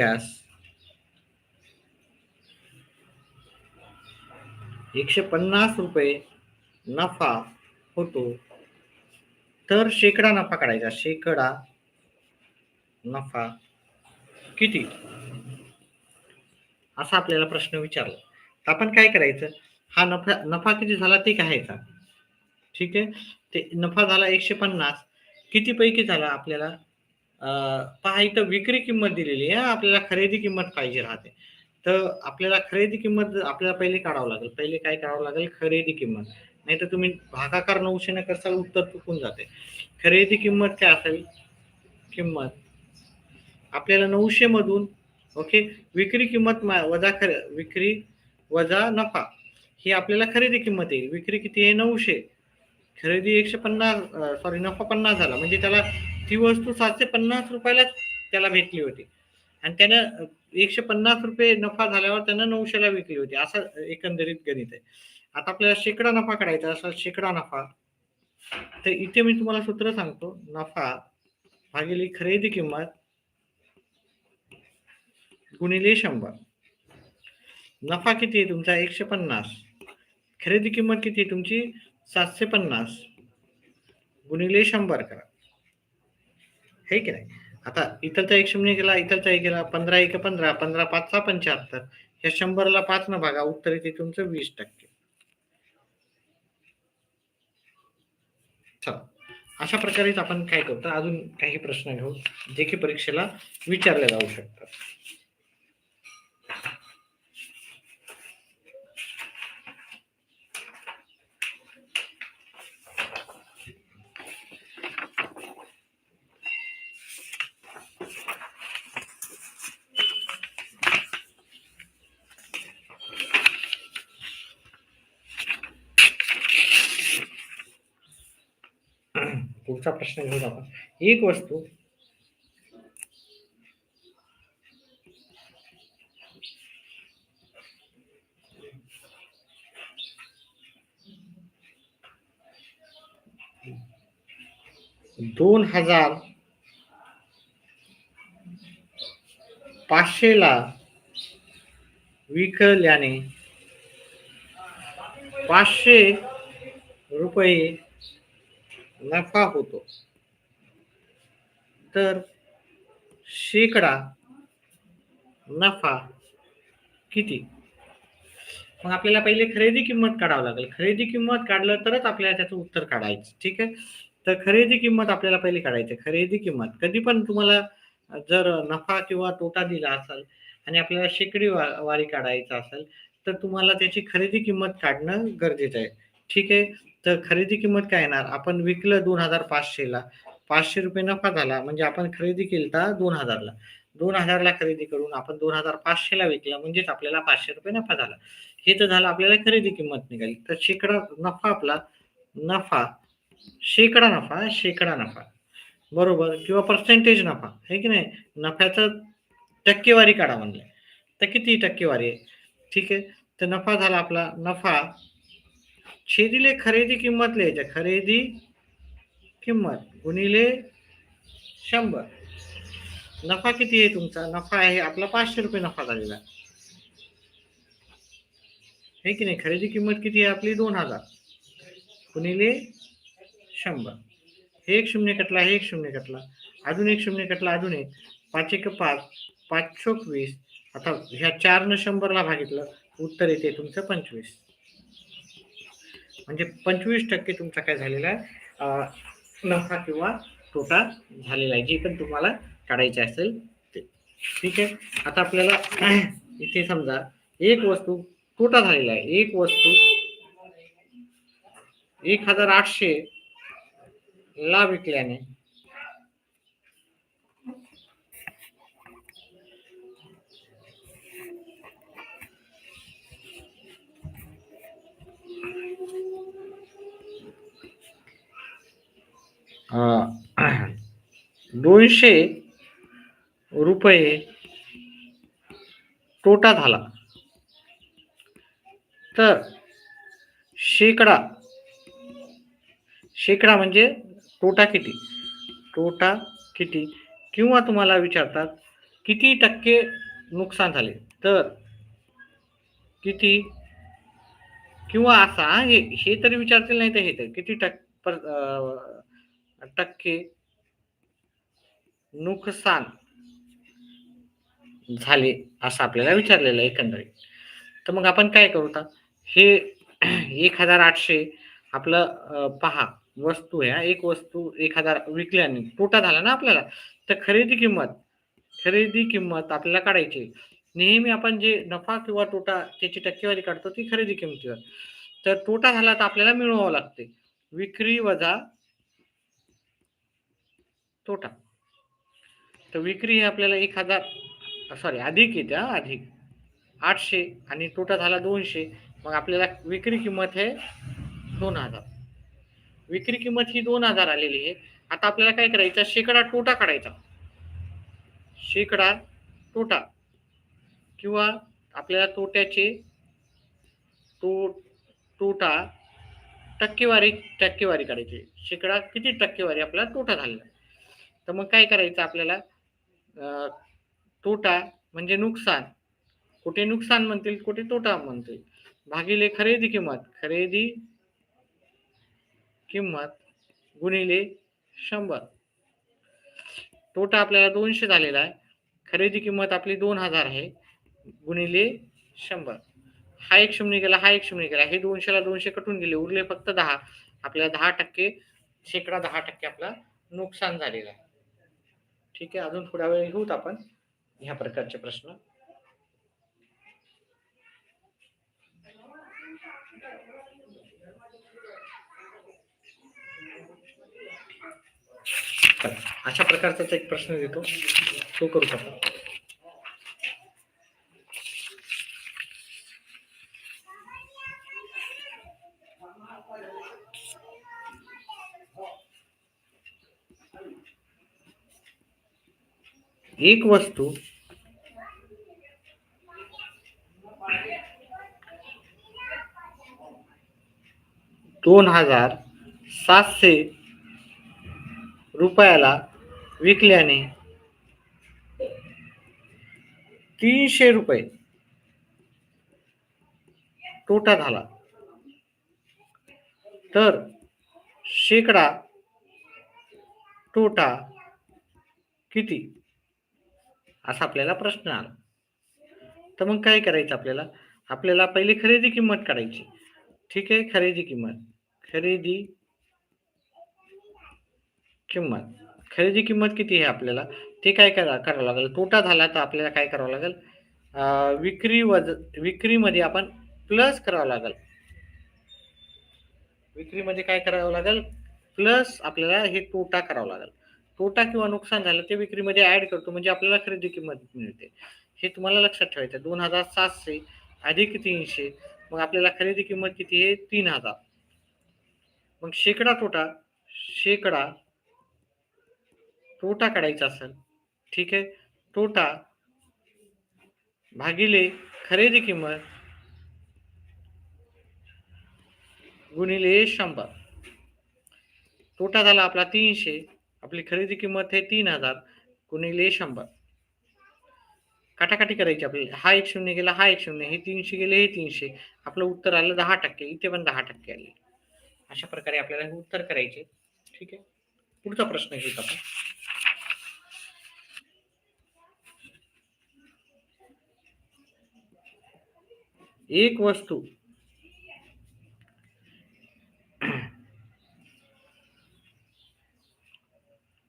त्यास एकशे पन्नास रुपये नफा होतो. तर शेकडा नफा काढायचा. शेकडा नफा किती? असा आपल्याला प्रश्न विचारला. तर आपण काय करायचं? हा नफा नफा किती झाला ते काहायचा ठीक आहे? ते नफा झाला एकशे पन्नास. किती पैकी झाला आपल्याला? पहा इथं विक्री किंमत दिलेली आहे. आपल्याला खरेदी किंमत पाहिजे राहते. तर आपल्याला खरेदी किंमत आपल्याला पहिले काढावं लागेल. पहिले काय काढावं लागेल? खरेदी किंमत. नाही तर तुम्ही भागाकार नऊशेने करसाल उत्तर चुकून जाते. खरेदी किंमत काय असेल? किंमत. आपल्याला नऊशे मधून ओके? विक्री किंमत मा- वजा खर विक्री वजा नफा. ही आपल्याला खरेदी किंमत येईल. विक्री किती आहे? नऊशे. खरेदी एकशे पन्नास सॉरी नफा पन्नास झाला. म्हणजे त्याला ती वस्तू सातशे पन्नास रुपयालाच त्याला भेटली होती. आणि त्यानं एकशे पन्नास रुपये नफा झाल्यावर त्यानं नऊशेला विकली होती. असं एकंदरीत गणित आहे. आता आपल्याला शेकडा नफा काढायचा असा शेकडा नफा. तर इथे मी तुम्हाला सूत्र सांगतो. नफा भागिले खरेदी किंमत गुणिले शंभर. नफा किती आहे तुमचा? एकशे पन्नास. खरेदी किंमत किती आहे तुमची? सातशे पन्नास. गुणिले शंभर करा. हे की नाही? आता इथलचा एक शून्य गेला इथलचा एक गेला पंधरा एक पंधरा पंधरा पाच सहा पंच्याहत्तर. ह्या शंभरला पाच न भागा उत्तर येते तुमचं वीस टक्के. चला. अशा प्रकारेच आपण काय करतो? अजून काही प्रश्न घेऊ जे की परीक्षेला विचारले जाऊ शकतात. पुढचा प्रश्न घेऊन आपण. एक वस्तू दोन हजार पाचशेला विकल्याने पाचशे रुपये नफा होतो. तर शेकडा नफा किती? मग आपल्याला पहिले खरेदी किंमत काढावं लागेल. खरेदी किंमत काढलं तरच आपल्याला त्याचं उत्तर काढायचं ठीक आहे? तर खरेदी किंमत आपल्याला पहिले काढायची खरेदी किंमत. कधी पण तुम्हाला जर नफा किंवा तोटा दिला असेल आणि आपल्याला शेकडी वा- वारी काढायचा असेल तर तुम्हाला त्याची खरेदी किंमत काढणं गरजेचं आहे. ठीक आहे. तर खरेदी किंमत काय येणार? आपण विकलं दोन हजार पाचशेला पाचशे रुपये नफा झाला. म्हणजे आपण खरेदी केलता दोन हजारला दोन हजारला खरेदी करून आपण दोन हजार पाचशेला विकला. म्हणजेच आपल्याला पाचशे रुपये नफा झाला. हे तर झालं आपल्याला खरेदी किंमत निघाली. तर शेकडा नफा आपला. नफा. शेकडा नफा. शेकडा नफा. बरोबर? किंवा पर्सेंटेज नफा. हे की नाही? नफ्याचं टक्केवारी काढा म्हणलं. तर किती टक्केवारी आहे? ठीक आहे. तर नफा झाला आपला. नफा छेदिले खरेदी किंमत लिहायच्या खरेदी किंमत गुणिले शंभर. नफा किती आहे तुमचा? नफा आहे आपला पाचशे रुपये नफा झालेला. आहे की नाही? खरेदी किंमत किती आहे आपली? दोन हजार. गुणिले शंभर. एक शून्य कटला हे एक शून्य कटला. अजून एक शून्य कटला अजून एक. पाच एक पाच पाच चोक वीस आता ह्या चारनं शंभरला भागितलं. उत्तर येते तुमचं पंचवीस. म्हणजे पंचवीस टक्के तुमचा काय झालेला आहे? नफा किंवा तोटा झालेला आहे. जे पण तुम्हाला काढायचे असेल ते. ठीक आहे? आता आपल्याला इथे समजा एक वस्तू तोटा झालेला आहे. एक वस्तू एक हजार आठशे ला विकल्याने दोनशे रुपये तोटा झाला. तर शेकडा शेकडा म्हणजे तोटा किती? तोटा किती? किंवा तुम्हाला विचारतात किती टक्के नुकसान झाले? तर किती? किंवा असा हे हे तरी विचारतील नाही तर हे तर. किती टक्के टक्के नुकसान झाले असं आपल्याला विचारलेलं आहे एकंदरीत. तर मग आपण काय करू आता? हे एक हजार आठशे आपलं पहा वस्तू आहे एक वस्तू एक हजार विकल्याने तोटा झाला ना आपल्याला? तर खरेदी किंमत खरेदी किंमत आपल्याला काढायची. नेहमी आपण जे नफा किंवा तोटा त्याची टक्केवारी काढतो ती खरेदी किंमतीवर. तर तोटा झाला तर आपल्याला मिळवावं लागते. विक्री वजा तोटा. तर विक्री ही आपल्याला एक हजार सॉरी अधिक येते हा अधिक. आठशे आणि तोटा झाला दोनशे मग आपल्याला विक्री किंमत आहे दोन हजार. विक्री किंमत ही दोन हजार आलेली आहे. आता आपल्याला काय करायचं? शेकडा तोटा काढायचा. शेकडा तोटा किंवा आपल्याला तोट्याचे तो तोटा टक्केवारी टक्केवारी काढायची. शेकडा किती टक्केवारी आपल्याला तोटा झालेला आहे? तर मग काय करायचं आपल्याला? तोटा म्हणजे नुकसान. कुठे नुकसान म्हणतील कुठे तोटा म्हणतील. भागिले खरेदी किंमत खरेदी किंमत गुणिले शंभर. तोटा आपल्याला दोनशे झालेला आहे. खरेदी किंमत आपली दोन हजार आहे. गुणिले शंभर. हा एक शून्य गेला हा एक शून्य गेला हे दोनशेला दोनशे कटून गेले. उरले फक्त दहा. आपल्याला दहा टक्के शेकडा दहा टक्के आपला नुकसान झालेलं आहे. ठीक आहे अजून थोड्या वेळ घेऊत आपण. ह्या प्रकारचे प्रश्न. अशा प्रकारचाच एक प्रश्न देतो. तो करू शकतो. एक वस्तू दोन हजार सातशे रुपयाला विकल्याने तीनशे रुपये तोटा झाला. तर शेकडा तोटा किती? असा आपल्याला प्रश्न आला. तर मग काय करायचं आपल्याला? आपल्याला पहिले खरेदी किंमत काढायची. ठीक आहे खरेदी किंमत. खरेदी किंमत. खरेदी किंमत किती आहे आपल्याला? ते काय करा करावं लागेल. तोटा झाला तर आपल्याला काय करावं लागेल? विक्री वज विक्रीमध्ये आपण प्लस करावं लागेल. विक्रीमध्ये काय करावं लागेल? प्लस आपल्याला हे तोटा करावं लागेल. तोटा किंवा नुकसान झालं ते विक्रीमध्ये ऍड करतो म्हणजे आपल्याला खरेदी किंमत मिळते. हे तुम्हाला लक्षात ठेवायचं दोन हजार सातशे अधिक तीनशे मग आपल्याला खरेदी किंमत किती आहे? तीन हजार. मग शेकडा तोटा शेकडा तोटा काढायचा असेल ठीक आहे? तोटा भागिले खरेदी किंमत गुणिले शंभर. तोटा झाला आपला तीनशे आपली खरेदी किंमत आहे तीन हजार गुणिले शंभर. काटाकाटी करायची आपल्याला हा एक शून्य गेला हा एक शून्य हे तीनशे गेले हे तीनशे. आपलं उत्तर आलं दहा टक्के इथे पण दहा टक्के आले. अशा प्रकारे आपल्याला हे उत्तर करायचे. ठीक आहे? पुढचा प्रश्न घेत आपण. एक वस्तू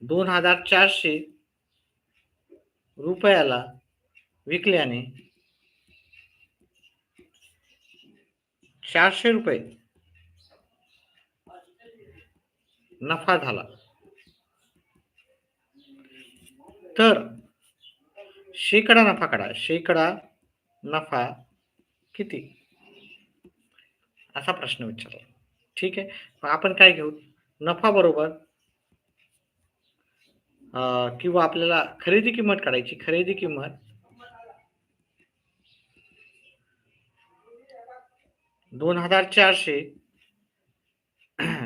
दोन हजार चारशे रुपयाला विकल्याने चारशे रुपये नफा झाला. तर शेकडा नफा काढा. शेकडा नफा किती? असा प्रश्न विचारला. ठीक आहे. आपण काय घेऊ? नफा बरोबर अं, किंवा आपल्याला खरेदी किंमत काढायची खरेदी किंमत. दोन हजार चारशे.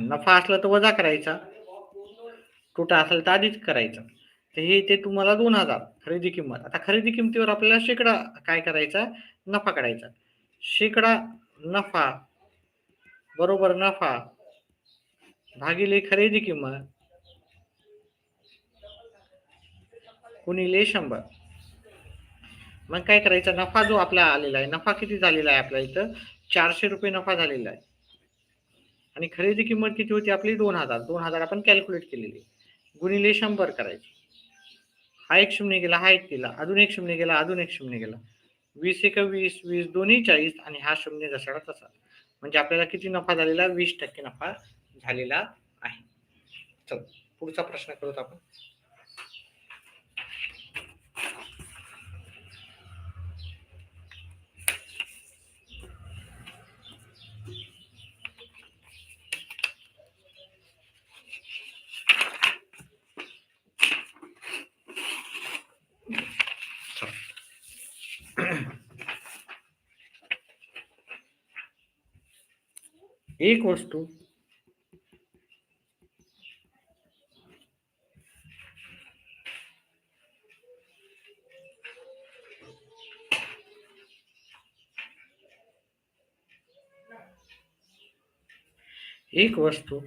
नफा असला तर वजा करायचा. तोटा असेल तर आधीच करायचा. तर हे ते तुम्हाला दोन हजार खरेदी किंमत. आता खरेदी किमतीवर आपल्याला शेकडा काय करायचा? नफा काढायचा. शेकडा नफा बरोबर नफा भागिले खरेदी किंमत गुणिले शंभर. मग काय करायचं? नफा जो आपला आलेला आहे नफा किती झालेला आहे आपल्या इथं? चारशे रुपये नफा झालेला आहे. आणि खरेदी किंमत किती होती आपली? दोन हजार. दोन हजार आपण कॅल्क्युलेट केलेली. गुणिले शंभर करायची. हा एक शून्य गेला हा एक गेला अजून एक शून्य गेला अजून एक शून्य गेला. वीस एक वीस वीस दोन्ही चाळीस आणि हा शून्य जसा तसा. म्हणजे आपल्याला किती नफा झालेला? वीस टक्के नफा झालेला आहे. चल पुढचा प्रश्न करत आपण. एक वस्तू. एक वस्तू.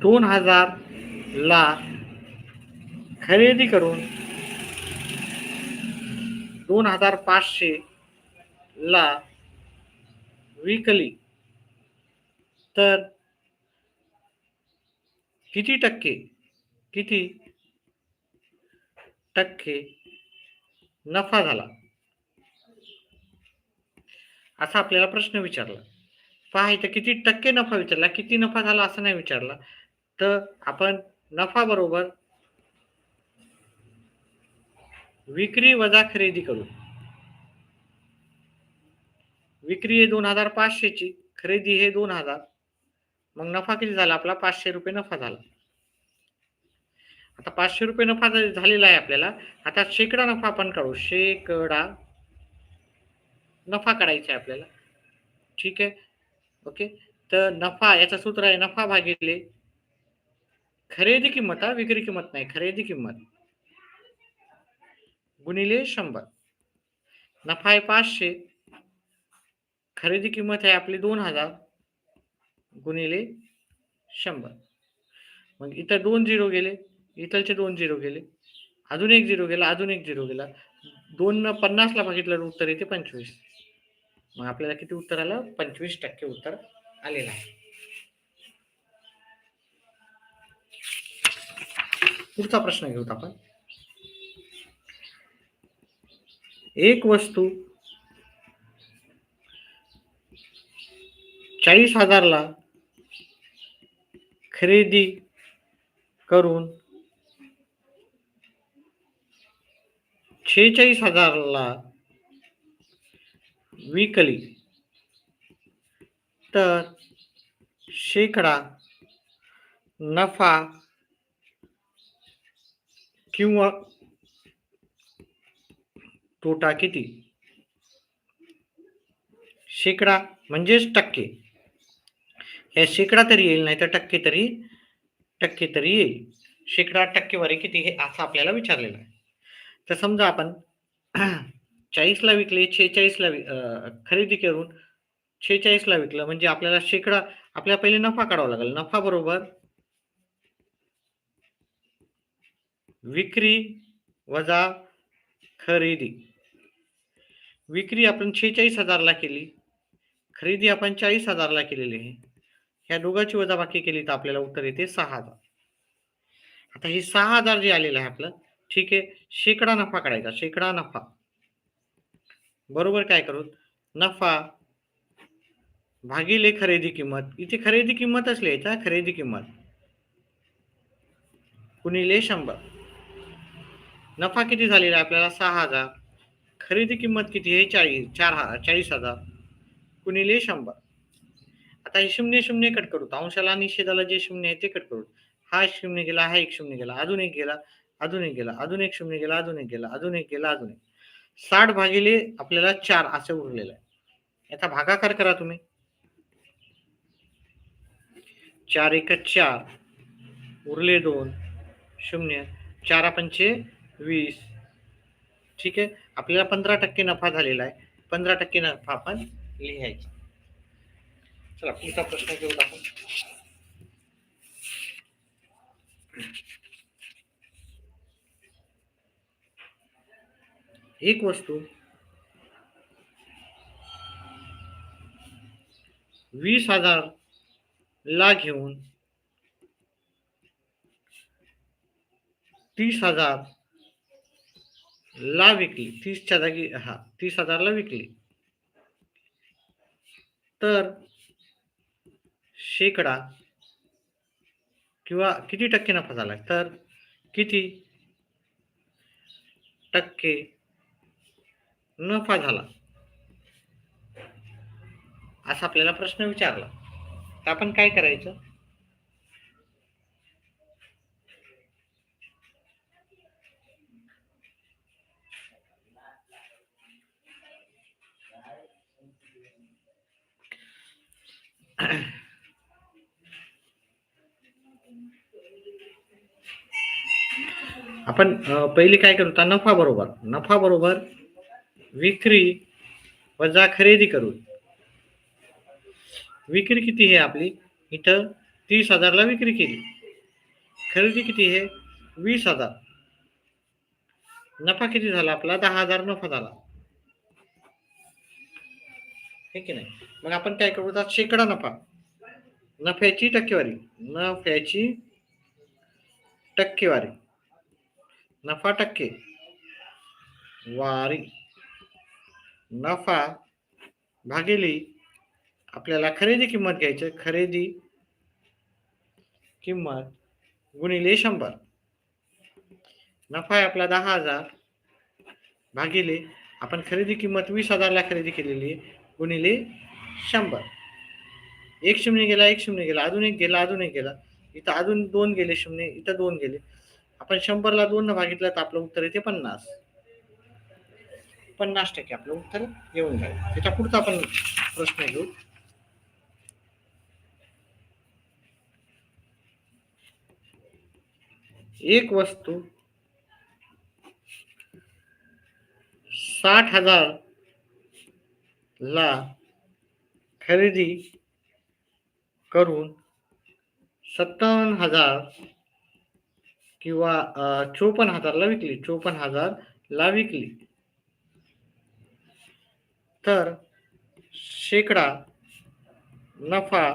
दोन हजार ला खरेदी करून दोन हजार पाचशे ला विकली. तर किती टक्के किती टक्के नफा झाला? असा आपल्याला प्रश्न विचारला. पहा इथं किती टक्के नफा विचारला किती नफा झाला असं नाही विचारला. तर आपण नफा बरोबर विक्री वजा खरेदी करू. विक्री आहे दोन हजार पाचशेची खरेदी हे दोन हजार. मग नफा किती झाला? आपला पाचशे रुपये नफा झाला. आता पाचशे रुपये नफा झालेला आहे आपल्याला. आता शेकडा नफा आपण काढू. शेकडा नफा काढायचा आहे आपल्याला. ठीक आहे? ओके? तर नफा याचं सूत्र आहे नफा भागिले खरेदी किंमत हा विक्री किंमत नाही खरेदी किंमत. गुणिले शंभर. नफा आहे पाचशे. खरेदी किंमत आहे आपली दोन हजार. गुणिले शंभर. मग इथं दोन झिरो गेले. इथलचे दोन झिरो गेले. अजून एक झिरो गेला अजून एक झिरो गेला. दोन पन्नासला बघितलं उत्तर येते पंचवीस. मग आपल्याला किती उत्तर आलं? पंचवीस टक्के उत्तर आलेलं आहे. पुढचा प्रश्न घेऊत आपण. एक वस्तू चाळीस हजारला खरेदी करून शेहेचाळीस हजारला विकली. तर शेकडा नफा किंवा तोटा किती? शेकडा म्हणजेच टक्के. या शेकडा तरी येईल नाही तर टक्के तरी टक्के तरी येईल. शेकडा टक्केवारी किती हे असं आपल्याला विचारलेलं आहे. तर समजा आपण चाळीसला विकले शेहेचाळीसला वि- खरेदी करून शेहेचाळीसला विकलं म्हणजे आपल्याला शेकडा आपल्याला पहिले नफा काढावा लागेल. नफा बरोबर विक्री वजा खरेदी. विक्री आपण शेहेचाळीस हजारला केली. खरेदी आपण चाळीस हजारला केलेली आहे. ह्या दोघांची वजाबाकी केली तर आपल्याला उत्तर येते सहा हजार. आता हे सहा हजार जे आलेलं आहे आपलं ठीक आहे शेकडा नफा काढायचा शेकडा नफा. बरोबर काय करू? नफा भागिले खरेदी किंमत इथे खरेदी किंमतच लिहायचा खरेदी किंमत. कुणीले शंभर. नफा किती झालेला आहे आपल्याला? सहा हजार. खरेदी किंमत किती आहे? चाळीस चार हा चाळीस हजार. गुणिले शंभर. आता हे शून्य शून्य कट करू. अंशाला आणि निषेधाला जे शून्य आहे ते कट करू. हा एक शून्य गेला हा एक शून्य गेला अजून एक गेला अजून एक गेला अजून एक शून्य गेला अजून एक गेला अजून एक गेला अजून एक साठ भागिले आपल्याला चार असं उरलेलं आहे. याचा भागाकार करा तुम्ही. चार एक चार. उरले दोन. शून्य. चार पंचे वीस. ठीक आहे? आपल्याला पंधरा टक्के नफा झालेला आहे. पंधरा टक्के नफा आपण लिहायचा. चला पुढचा प्रश्न घेऊ आपण. एक वस्तू वीस हजार ला घेऊन तीस हजार ला विकली. तीसच्या जागी हा तीस हजारला विकली. तर शेकडा किंवा किती टक्के नफा झाला? तर किती टक्के नफा झाला? असा आपल्याला प्रश्न विचारला. तर आपण काय करायचं? आपण पहिले पहिली काय करू नफा बरोबर. नफा बरोबर विक्री वजा खरेदी करू विक्री किती आहे आपली? इथं तीस हजारला विक्री केली. खरेदी किती आहे? वीस हजार. नफा किती झाला आपला? दहा हजार नफा झाला. हे की नाही? मग आपण काय करू? आता शेकडा नफा. नफ्याची टक्केवारी. नफ्याची टक्केवारी. नफा टक्के. वारी. नफा भागिले. आपल्याला खरेदी किंमत घ्यायची. खरेदी किंमत गुणिले शंभर. नफा आहे आपला दहा हजार. भागिले. आपण खरेदी किंमत वीस हजारला खरेदी केलेली आहे. गुणिले शंभर. एक शून्य गेला एक शून्य गेला अजून एक गेला अजून एक गेला. इथं अजून दोन गेले शून्य इथं दोन गेले. आपण शंभरला दोन न भागितलं तर आपलं उत्तर येते पन्नास. पन्नास टक्के आपलं उत्तर येऊन जाईल. त्याच्या पुढचा आपण प्रश्न घेऊ. एक वस्तू साठ हजार ला खरेदी करून सत्तावन्न हजार किंवा चोपन्न हजारला विकली चोपन्न हजार ला विकली. तर शेकडा नफा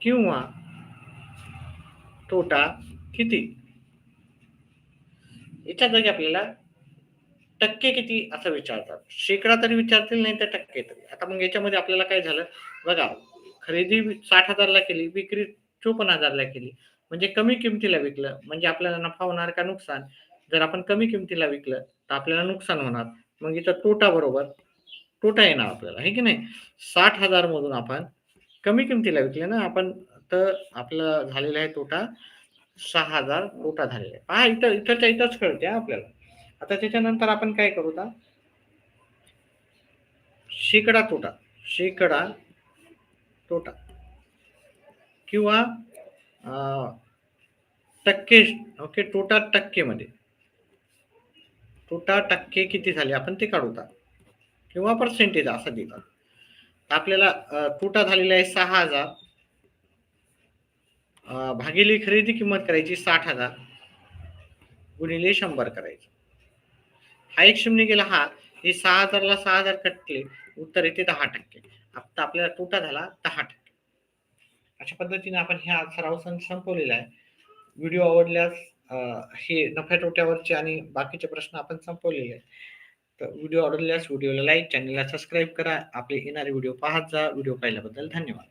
किंवा तोटा किती? याच्या जागी आपल्याला टक्के किती असं विचारतात. शेकडा तरी विचारतील नाही तर टक्के तरी. आता मग याच्यामध्ये आपल्याला काय झालं? बघा खरेदी साठ हजारला केली विक्री चोपन्न हजारला केली. म्हणजे कमी किमतीला विकलं म्हणजे आपल्याला नफा होणार का नुकसान? जर आपण कमी किमतीला विकलं तर आपल्याला नुकसान होणार. मग इथं तोटा बरोबर तोटा येणार आपल्याला हे की नाही? साठ हजार मधून आपण कमी किमतीला विकले ना आपण तर आपलं झालेला आहे तोटा सहा हजार तोटा झालेला आहे. पहा इथं इथंच्या इथंच कळते आपल्याला. आता त्याच्यानंतर आपण काय करू आता? शेकडा तोटा शेकडा तोटा. किंवा टक्के ओके तोटा टक्केमध्ये. तोटा टक्के किती झाले? आपण ते काढू आता. किंवा पर्सेंटेज असं देतात. आपल्याला तोटा झालेला आहे सहा हजार. अं, भागिले खरेदी किंमत करायची साठ हजार. गुणिले शंभर करायची. हा एक शून्य गेला हा हे सहा हजारला सहा हजार कटले उत्तर येते दहा टक्के. आता आपल्याला तोटा झाला दहा टक्के. अशा पद्धतीने आपण ह्या सराव संपवलेला आहे. व्हिडिओ आवडल्यास हे नफ्या तोट्यावरचे आणि बाकीचे प्रश्न आपण संपवलेले आहेत. तर व्हिडिओ आवडल्यास व्हिडिओला लाईक चॅनलला सबस्क्राईब करा. आपले येणारे व्हिडिओ पाहत जा. व्हिडिओ पाहिल्याबद्दल धन्यवाद.